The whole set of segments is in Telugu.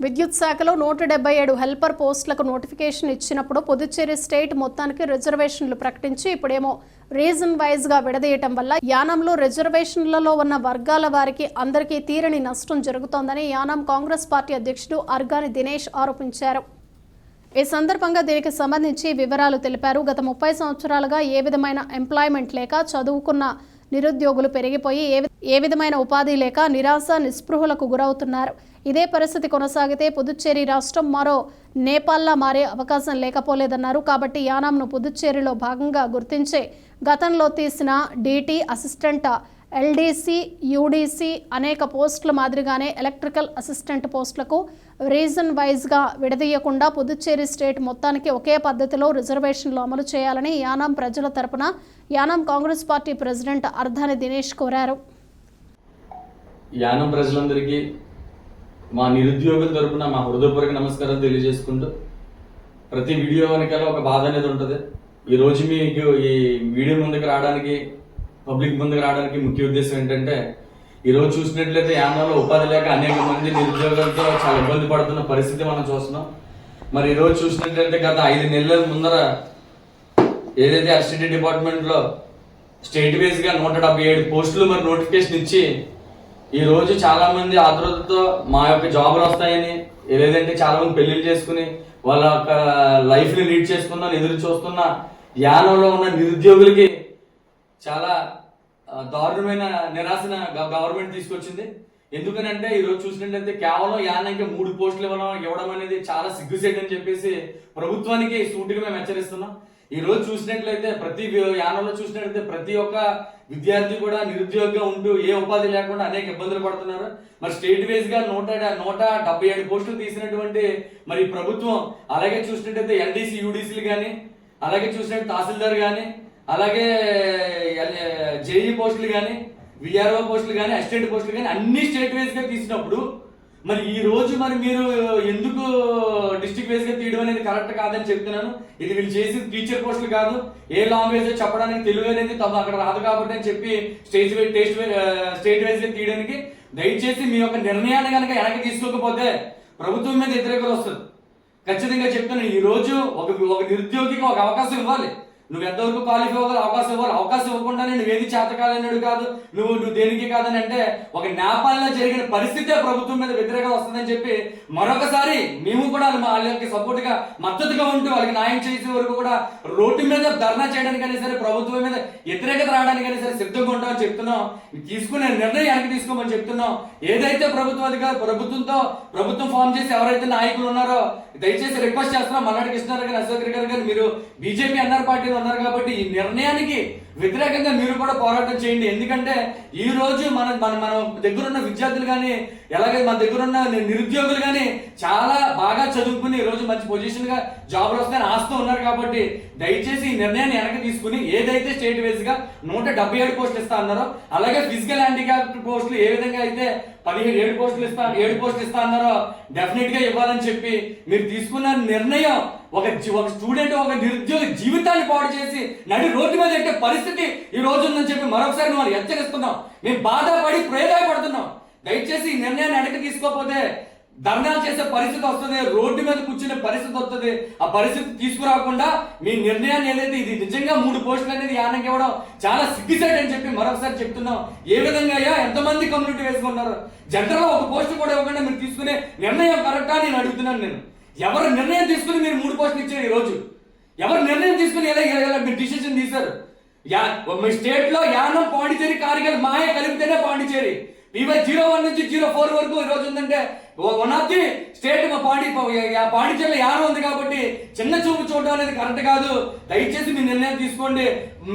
విద్యుత్ శాఖలో నూట డెబ్బై ఏడు హెల్పర్ పోస్టులకు నోటిఫికేషన్ ఇచ్చినప్పుడు పుదుచ్చేరి స్టేట్ మొత్తానికి రిజర్వేషన్లు ప్రకటించి ఇప్పుడేమో రీజన్ వైజ్గా విడదీయటం వల్ల యానంలో రిజర్వేషన్లలో ఉన్న వర్గాల వారికి అందరికీ తీరని నష్టం జరుగుతోందని యానం కాంగ్రెస్ పార్టీ అధ్యక్షుడు అర్గాని దినేష్ ఆరోపించారు. ఈ సందర్భంగా దీనికి సంబంధించి వివరాలు తెలిపారు. గత ముప్పై సంవత్సరాలుగా ఏ విధమైన ఎంప్లాయ్మెంట్ లేక చదువుకున్న నిరుద్యోగులు పెరిగిపోయి ఏ ఏ విధమైన ఉపాధి లేక నిరాశ నిస్పృహలకు గురవుతున్నారు. ఇదే పరిస్థితి కొనసాగితే పుదుచ్చేరి రాష్ట్రం మరో నేపాల్లా మారే అవకాశం లేకపోలేదన్నారు. కాబట్టి యానాంను పుదుచ్చేరిలో భాగంగా గుర్తించే గతంలో తీసిన డీటీ అసిస్టెంట్ ఎల్డీసీ యూడీసీ అనేక పోస్టుల మాదిరిగానే ఎలక్ట్రికల్ అసిస్టెంట్ పోస్టులకు రీజన్ వైజ్గా విడదీయకుండా పుదుచ్చేరి స్టేట్ మొత్తానికి ఒకే పద్ధతిలో రిజర్వేషన్లు అమలు చేయాలని యానాం ప్రజల తరపున Yanam Congress party president అర్ధాని Dinesh కోరారు. యానం ప్రజలందరికీ మా నిరుద్యోగుల తరపున మా హృదయపూర్వక నమస్కారం తెలియజేసుకుంటూ ప్రతి వీడియో వెనకాల ఒక బాధ అనేది ఉంటుంది. ఈ రోజు మీకు ఈ వీడియో ముందుకు రావడానికి పబ్లిక్ ముందుకు రావడానికి ముఖ్య ఉద్దేశం ఏంటంటే ఈరోజు చూసినట్లయితే యానంలో ఉపాధి లేక అనేక మంది నిరుద్యోగులతో చాలా ఇబ్బంది పడుతున్న పరిస్థితి మనం చూస్తున్నాం. మరి ఈరోజు చూసినట్లయితే గత ఐదు నెలల ముందర ఏదైతే అసిస్టెంట్ డిపార్ట్మెంట్లో స్టేట్ వైజ్గా నూట డెబ్బై ఏడు పోస్టులు మరి నోటిఫికేషన్ ఇచ్చి ఈ రోజు ఆతృతతో మా యొక్క జాబులు వస్తాయని లేదంటే చాలామంది పెళ్ళిళ్ళు చేసుకుని వాళ్ళ యొక్క లైఫ్ని లీడ్ చేసుకుందాం ఎదురు చూస్తున్న యానంలో ఉన్న నిరుద్యోగులకి చాలా దారుణమైన నిరాశన గవర్నమెంట్ తీసుకొచ్చింది. ఎందుకనంటే ఈరోజు చూసినట్లయితే కేవలం యానానికి మూడు పోస్టులు ఇవ్వడం ఇవ్వడం అనేది చాలా సిగ్గుసేట్ అని చెప్పేసి ప్రభుత్వానికి సూటిగా మేము హెచ్చరిస్తున్నాం. ఈ రోజు చూసినట్లయితే ప్రతి యానంలో చూసినట్లయితే ప్రతి ఒక్క విద్యార్థి కూడా నిరుద్యోగంగా ఉంటూ ఏ ఉపాధి లేకుండా అనేక ఇబ్బందులు పడుతున్నారు. మరి స్టేట్ వైజ్గా నూట నూట డెబ్బై ఏడు పోస్టులు తీసినటువంటి మరి ప్రభుత్వం అలాగే చూసినట్టయితే ఎల్డీసీ యూడీసీలు కానీ అలాగే చూసినట్టు తహసీల్దార్ కానీ అలాగే జేఈ పోస్టులు కానీ విఆర్ఓ పోస్టులు కానీ అసిస్టెంట్ పోస్టులు కానీ అన్ని స్టేట్ వైజ్గా తీసినప్పుడు మరి ఈ రోజు మరి మీరు ఎందుకు డిస్ట్రిక్ట్ వైజ్గా తీయడం అనేది కరెక్ట్ కాదని చెప్తున్నాను. ఇది వీళ్ళు చేసేది టీచర్ పోస్టులు కాదు. ఏ లాంగ్వేజ్ చెప్పడానికి తెలుగు అనేది తమ అక్కడ రాదు కాబట్టి అని చెప్పి స్టేజ్ వైజ్ టేస్ట్ స్టేట్ వైజ్గా తీయడానికి దయచేసి మీ యొక్క నిర్ణయాన్ని కనుక వెనక్కి తీసుకోకపోతే ప్రభుత్వం మీద వ్యతిరేకత వస్తుంది. ఖచ్చితంగా చెప్తున్నాను. ఈ రోజు ఒక ఒక నిరుద్యోగికి ఒక అవకాశం ఇవ్వాలి. నువ్వు ఎంతవరకు క్వాలిఫై అవ్వాలి అవకాశం ఇవ్వాలి అవకాశం ఇవ్వకుండానే నువ్వు ఏది చేతకాలన్నాడు కాదు. నువ్వు నువ్వు దేనికి కాదని అంటే ఒక నేపాల్లో జరిగిన పరిస్థితే ప్రభుత్వం మీద వ్యతిరేకత వస్తుందని చెప్పి మరొకసారి మేము కూడా వాళ్ళ- వాళ్ళకి సపోర్ట్గా మద్దతుగా ఉంటూ వాళ్ళకి న్యాయం చేసే వరకు కూడా రోడ్డు మీద ధర్నా చేయడానికైనా సరే ప్రభుత్వం మీద వ్యతిరేకత రావడానికైనా సరే సిద్ధంగా ఉంటామని చెప్తున్నాం. తీసుకునే నిర్ణయం వెనక్కి తీసుకోమని చెప్తున్నాం. ఏదైతే ప్రభుత్వ అధికారు ప్రభుత్వంతో ప్రభుత్వం ఫామ్ చేసి ఎవరైతే నాయకులు ఉన్నారో దయచేసి రిక్వెస్ట్ చేస్తున్నాం. మన్నాడు కృష్ణారావు గారు అశోక్ గారు గారు మీరు బీజేపీ ఎన్ఆర్ పార్టీ ఉన్నారు కాబట్టి ఈ నిర్ణయానికి వ్యతిరేకంగా మీరు కూడా పోరాటం చేయండి. ఎందుకంటే ఈ రోజు మన మన మన దగ్గర ఉన్న విద్యార్థులు కానీ ఎలాగే మన దగ్గర ఉన్న నిరుద్యోగులు కానీ చాలా బాగా చదువుకుని ఈ రోజు మంచి పొజిషన్గా జాబ్లు వస్తాయని ఆస్తూ ఉన్నారు కాబట్టి దయచేసి ఈ నిర్ణయాన్ని వెనక్కి తీసుకుని ఏదైతే స్టేట్ వైజ్గా నూట డెబ్బై ఏడు పోస్టులు ఇస్తా అన్నారో అలాగే ఫిజికల్ హ్యాండిక్యాప్ పోస్టులు ఏ విధంగా అయితే పదిహేడు ఏడు పోస్టులు ఇస్తా ఏడు పోస్టులు ఇస్తా అన్నారో డెఫినెట్గా ఇవ్వాలని చెప్పి మీరు తీసుకున్న నిర్ణయం ఒక ఒక స్టూడెంట్ ఒక నిరుద్యోగ జీవితాన్ని పాడు చేసి నడి రోడ్డు మీద ఎట్టే పరిస్థితి ఈ రోజు ఉందని చెప్పి మరొకసారి మనం హెచ్చరిస్తున్నాం. మేము బాధపడి ప్రయోజనపడుతున్నాం దయచేసి ఈ నిర్ణయాన్ని వెనక్కి తీసుకోకపోతే ధర్నాలు చేసే పరిస్థితి వస్తుంది రోడ్డు మీద కూర్చునే పరిస్థితి వస్తుంది. ఆ పరిస్థితి తీసుకురాకుండా మీ నిర్ణయాన్ని ఏదైతే ఇది నిజంగా మూడు పోస్టులు అనేది యానంకి ఇవ్వడం చాలా సిగ్గుసేట్ అని చెప్పి మరొకసారి చెప్తున్నాం. ఏ విధంగా అయ్యా ఎంతమంది కమ్యూనిటీ వేసుకున్నారు జనరల్ ఒక పోస్ట్ కూడా ఇవ్వకుండా మీరు తీసుకునే నిర్ణయం కరెక్టా నేను అడుగుతున్నాను నేను. ఎవరు నిర్ణయం తీసుకుని మీరు మూడు పోస్టులు ఇచ్చారు ఈ రోజు? ఎవరు నిర్ణయం తీసుకుని ఎలా ఎలా- మీరు డిసిషన్ తీశారు? యా మీ స్టేట్లో యానం పాండిచేరి కారిగల్ మాయ కలిపితేనే పాండిచేరి ఈవై జీరో వన్ నుంచి జీరో ఫోర్ వరకు ఈ రోజు ఉందంటే వన్ ఆఫ్ ది స్టేట్ మా పాండి యా- పాండిచేరిలో యానం ఉంది కాబట్టి చిన్న చూపు చూడడం అనేది కరెక్ట్ కాదు. దయచేసి మీ నిర్ణయం తీసుకోండి.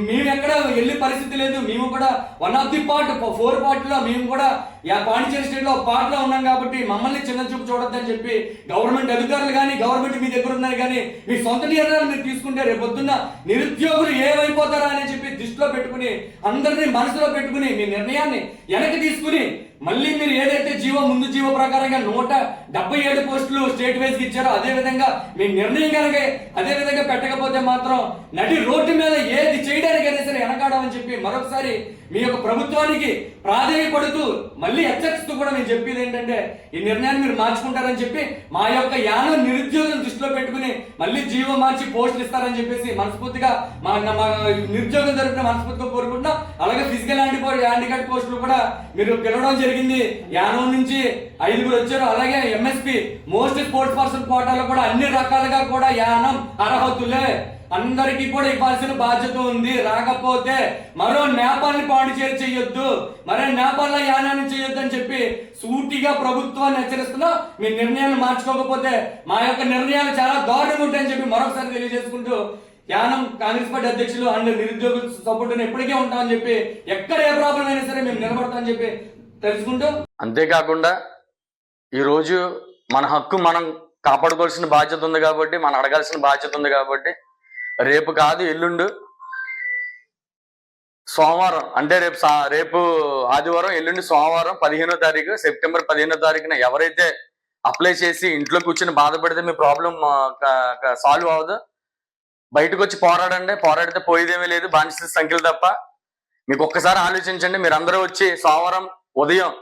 మేము ఎక్కడ వెళ్ళే పరిస్థితి లేదు. మేము కూడా one of the part for పార్ట్లో మేము కూడా యా పాండిచేరి స్టేట్లో పార్ట్లో ఉన్నాం కాబట్టి మమ్మల్ని చిన్న చూపు చూడొద్దని చెప్పి గవర్నమెంట్ అధికారులు కానీ గవర్నమెంట్ మీ దగ్గర ఉన్నాయి కానీ మీ సొంత నిర్ణయాలు మీరు తీసుకుంటే రేపొద్దున్న నిరుద్యోగులు ఏమైపోతారా అని చెప్పి దృష్టిలో పెట్టుకుని అందరినీ మనసులో పెట్టుకుని మీ నిర్ణయాన్ని వెనక్కి తీసుకుని మళ్ళీ మీరు ఏదైతే జీవో ముందు జీవో ప్రకారంగా నూట డెబ్బై ఏడు పోస్టులు స్టేట్ వైజ్కి ఇచ్చారో అదే విధంగా మీ నిర్ణయం కనుక అదే విధంగా పెట్టకపోతే మాత్రం నటి రోడ్డు మీద ఏది చేయడానికి సరే వెనకాడమని చెప్పి మరొకసారి మీ యొక్క ప్రభుత్వానికి ప్రాధాన్యపడుతూ మళ్ళీ హెచ్చరిస్తూ కూడా మేము చెప్పేది ఏంటంటే ఈ నిర్ణయాన్ని మీరు మార్చుకుంటారని చెప్పి మా యొక్క యానం నిరుద్యోగం దృష్టిలో పెట్టుకుని మళ్ళీ జీవో మార్చి పోస్టులు ఇస్తారని చెప్పేసి మనస్ఫూర్తిగా మా నిరుద్యోగం తరపున మనస్ఫూర్తిగా కోరుకుంటున్నాం. అలాగే ఫిజికల్ హ్యాండిపో హ్యాండిక్యాప్ పోస్టులు కూడా మీరు పిలవడం జరిగింది. యానం నుంచి ఐదుగురు వచ్చారు. అలాగే ఎంఎస్పి మోస్ట్ స్పోర్ట్స్ పర్సన్ కోటాలో కూడా అన్ని రకాలుగా కూడా యానం అర్హతులే. అందరికీ కూడా ఇవ్వాల్సిన బాధ్యత ఉంది. రాకపోతే మరో నేపాల్ని పాండిచేరి చేయొద్దు. మరో నేపాల్లో యానాన్ని చేయొద్దు అని చెప్పి సూటిగా ప్రభుత్వాన్ని హెచ్చరిస్తున్నా. మీ నిర్ణయాలు మార్చుకోకపోతే మా యొక్క నిర్ణయాలు చాలా దారుణంగా ఉంటాయని చెప్పి మరొకసారి తెలియజేసుకుంటూ యానం కాంగ్రెస్ పార్టీ అధ్యక్షులు అండ్ నిరుద్యోగ సపోర్ట్ ఎప్పటికే ఉంటామని చెప్పి ఎక్కడ ఏ ప్రాబ్లం అయినా సరే మేము నిలబడతామని చెప్పి తెలుసుకుంటూ. అంతేకాకుండా ఈరోజు మన హక్కు మనం కాపాడుకోవాల్సిన బాధ్యత ఉంది కాబట్టి మనం అడగాల్సిన బాధ్యత ఉంది కాబట్టి రేపు కాదు ఎల్లుండు. సోమవారం అంటే రేపు రేపు ఆదివారం ఎల్లుండి సోమవారం పదిహేనో తారీఖు సెప్టెంబర్ పదిహేనో తారీఖున ఎవరైతే అప్లై చేసి ఇంట్లో కూర్చొని బాధపడితే మీ ప్రాబ్లం సాల్వ్ అవ్వదు. బయటకు వచ్చి పోరాడండి. పోరాడితే పోయేదేమీ లేదు. బానిసల సంఖ్యలు తప్ప. మీకు ఒక్కసారి ఆలోచించండి. మీరు అందరూ వచ్చి సోమవారం ఉదయం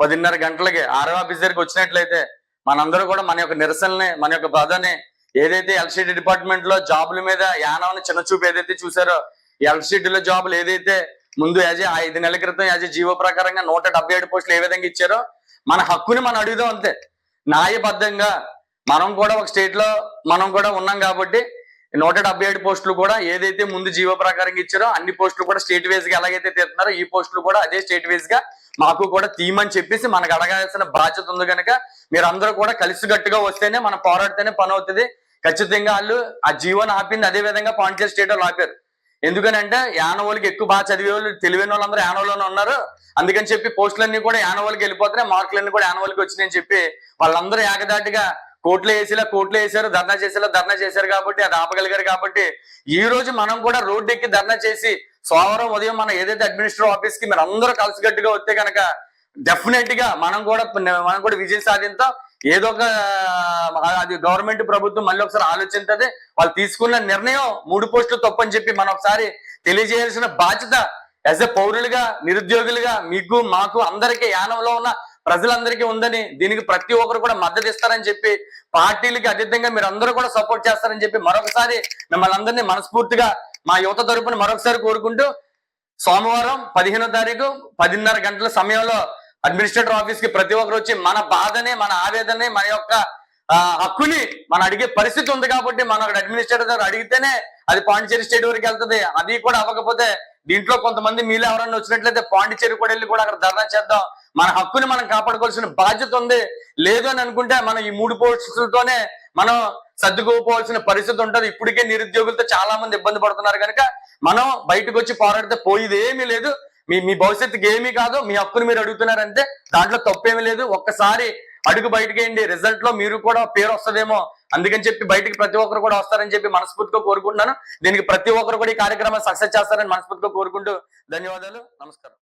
పదిన్నర గంటలకి ఆర్ఓ ఆఫీస్ దగ్గరికి వచ్చినట్లయితే మనందరూ కూడా మన యొక్క నిరసనని మన యొక్క బాధని ఏదైతే ఎల్సిడి డిపార్ట్మెంట్లో జాబుల మీద యానవని చిన్న చూపు ఏదైతే చూసారో ఎల్సిడిలో జాబులు ఏదైతే ముందు యాజ్ ఐదు నెలల క్రితం యాజ్ జీవో ప్రకారంగా నూట డెబ్బై ఏడు పోస్టులు ఏ విధంగా ఇచ్చారో మన హక్కుని మనం అడుగుదాం అంతే. న్యాయబద్ధంగా మనం కూడా ఒక స్టేట్లో మనం కూడా ఉన్నాం కాబట్టి నూట డెబ్బై ఏడు పోస్టులు కూడా ఏదైతే ముందు జీవో ప్రకారంగా ఇచ్చారో అన్ని పోస్టులు కూడా స్టేట్ వైజ్గా ఎలాగైతే తీస్తున్నారో ఈ పోస్టులు కూడా అదే స్టేట్ వైజ్గా మాకు కూడా తీయమని చెప్పేసి మనకు అడగాల్సిన బాధ్యత ఉంది కనుక మీరు అందరూ కూడా కలిసిగట్టుగా వస్తేనే మనం పోరాడితేనే పని అవుతుంది. ఖచ్చితంగా వాళ్ళు ఆ జీవన ఆపింది అదే విధంగా పాండిచేరి స్టేట్ వాళ్ళు ఆపారు. ఎందుకనంటే యానవాళ్ళకి ఎక్కువ బాగా చదివే వాళ్ళు తెలివైన వాళ్ళందరూ యానవలోనే ఉన్నారు. అందుకని చెప్పి పోస్టులన్నీ కూడా యానవాళ్ళకి వెళ్ళిపోతున్నాయి. మార్కులన్నీ కూడా యానవాళ్ళకి వచ్చినాయని చెప్పి వాళ్ళందరూ ఏకదాటిగా కోట్లు వేసేలా కోట్లు వేసారు ధర్నా చేసేలా ధర్నా చేశారు కాబట్టి అది ఆపగలిగారు కాబట్టి ఈ రోజు మనం కూడా రోడ్డు ఎక్కి ధర్నా చేసి సోమవారం ఉదయం మనం ఏదైతే అడ్మినిస్ట్రేటివ్ ఆఫీస్కి మీరు అందరూ కలిసికట్టుగా వస్తే కనుక డెఫినెట్గా మనం కూడా మనం కూడా విజయం సాధించాం. ఏదో ఒక అది గవర్నమెంట్ ప్రభుత్వం మళ్ళీ ఒకసారి ఆలోచించది. వాళ్ళు తీసుకున్న నిర్ణయం మూడు పోస్టులు తప్పని చెప్పి మనం ఒకసారి తెలియజేయాల్సిన బాధ్యత యాజ్ ఎ పౌరులుగా నిరుద్యోగులుగా మీకు మాకు అందరికీ యానంలో ఉన్న ప్రజలందరికీ ఉందని దీనికి ప్రతి ఒక్కరు కూడా మద్దతు ఇస్తారని చెప్పి పార్టీలకి అతీతంగా మీరు అందరూ కూడా సపోర్ట్ చేస్తారని చెప్పి మరొకసారి మిమ్మల్ని అందరినీ మనస్ఫూర్తిగా మా యువత తరపున మరొకసారి కోరుకుంటూ సోమవారం పదిహేనో తారీఖు పదిన్నర గంటల సమయంలో అడ్మినిస్ట్రేటర్ ఆఫీస్కి ప్రతి ఒక్కరు వచ్చి మన బాధని మన ఆవేదనని మన యొక్క హక్కుని మనం అడిగే పరిస్థితి ఉంది కాబట్టి మనం అక్కడ అడ్మినిస్ట్రేటర్ గారు అడిగితేనే అది పాండిచేరి స్టేట్ వరకు వెళ్తుంది. అది కూడా అవ్వకపోతే దీంట్లో కొంతమంది మీలో ఎవరన్నా వచ్చినట్లయితే పాండిచ్చేరి కూడా వెళ్ళి కూడా అక్కడ ధర్నా చేద్దాం. మన హక్కుని మనం కాపాడుకోవాల్సిన బాధ్యత ఉంది. లేదు అని అనుకుంటే మనం ఈ మూడు పోస్టులతోనే మనం సర్దుకోపోవాల్సిన పరిస్థితి ఉంటుంది. ఇప్పటికే నిరుద్యోగులతో చాలా మంది ఇబ్బంది పడుతున్నారు కనుక మనం బయటకు వచ్చి పోరాడితే పోయేది ఏమీ లేదు. మీ మీ భవిష్యత్తుకి ఏమీ కాదు. మీ హక్కుని మీరు అడుగుతున్నారంటే దాంట్లో తప్పేమీ లేదు. ఒక్కసారి అడుగు బయటకేయండి రిజల్ట్లో మీరు కూడా పేరు వస్తుందేమో అందుకని చెప్పి బయటికి ప్రతి ఒక్కరు కూడా వస్తారని చెప్పి మనస్ఫూర్తిగా కోరుకుంటున్నాను. దీనికి ప్రతి ఒక్కరు కూడా ఈ కార్యక్రమం సక్సెస్ చేస్తారని మనస్ఫూర్తిగా కోరుకుంటూ ధన్యవాదాలు. నమస్కారం.